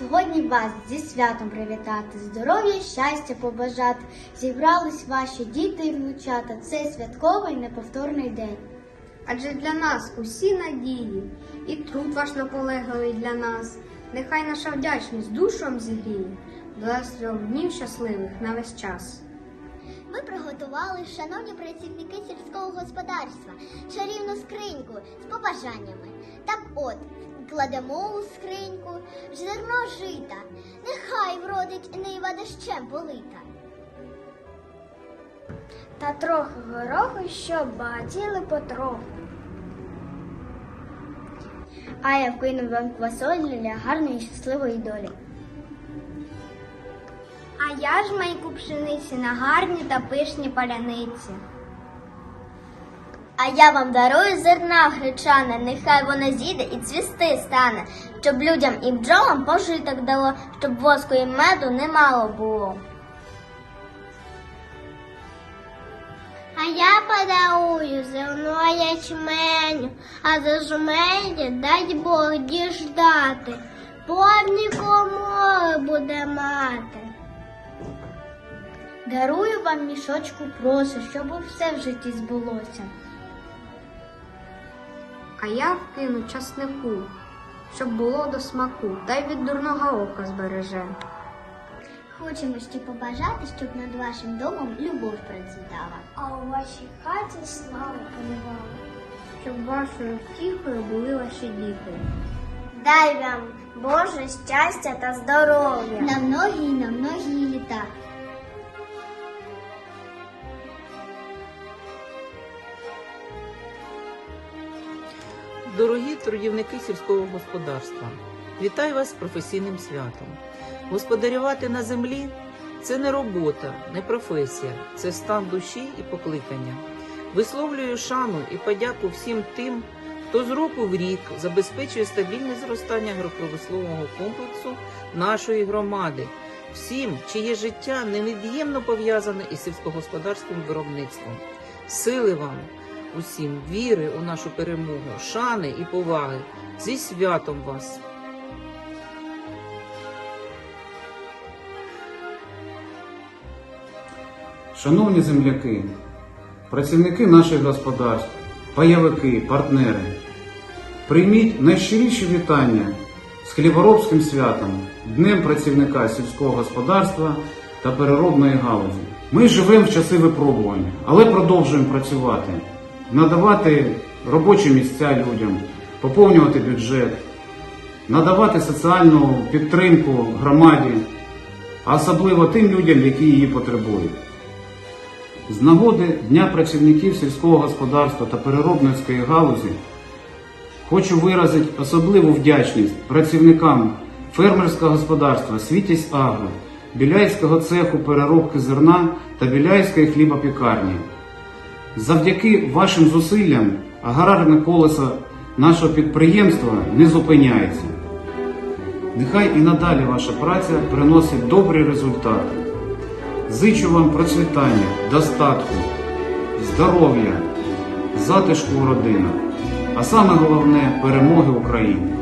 Сьогодні вас зі святом привітати, здоров'я, і щастя побажати. Зібрались ваші діти і внучата. Цей святковий неповторний день. Адже для нас усі надії, і труд ваш наполегливий для нас. Нехай наша вдячність душам зігріє, дасть трьох днів щасливих на весь час. Ми приготували, шановні працівники сільського господарства, чарівну скриньку з побажаннями. Так от, кладемо у скриньку жита, нехай вродить нива дощем полита. Та трохи гороху, щоб багатіли потроху. А я вкину вам квасолі для гарної і щасливої долі. А я ж майку пшениці на гарні та пишні паляниці. А я вам дарую зерна гречане, нехай воно зійде і цвісти стане, щоб людям і бджолам пожиток дало, щоб воску і меду немало було. А я подарую зерно ячменю, а за жменю дай Бог діждати, повні комори буде мати. Дарую вам мішочку проси, щоб все в житті збулося. А я вкину часнику, щоб було до смаку, та й від дурного ока збереже. Хочемо ще побажати, щоб над вашим домом любов процвітала. А у вашій хаті слава панувала. Щоб вашою втіхою були ваші діти. Дай вам Боже щастя та здоров'я. На многі і на многі літа. Дорогі трудівники сільського господарства, вітаю вас з професійним святом. Господарювати на землі це не робота, не професія, це стан душі і покликання. Висловлюю шану і подяку всім тим, хто з року в рік забезпечує стабільне зростання агропромислового комплексу нашої громади, всім, чиє життя невід'ємно пов'язане із сільськогосподарським виробництвом. Сили вам! Усім віри у нашу перемогу, шани і поваги. Зі святом вас! Шановні земляки, працівники наших господарств, пайовики, партнери, прийміть найщиріші вітання з хліборобським святом, Днем працівника сільського господарства та переробної галузі. Ми живемо в часи випробування, але продовжуємо працювати, надавати робочі місця людям, поповнювати бюджет, надавати соціальну підтримку громаді, а особливо тим людям, які її потребують. З нагоди Дня працівників сільського господарства та переробницької галузі хочу виразити особливу вдячність працівникам фермерського господарства Світість Агро, Біляйського цеху переробки зерна та Біляйської хлібопікарні. Завдяки вашим зусиллям аграрне колесо нашого підприємства не зупиняється. Нехай і надалі ваша праця приносить добрі результати. Зичу вам процвітання, достатку, здоров'я, затишку у родинах, а саме головне перемоги України.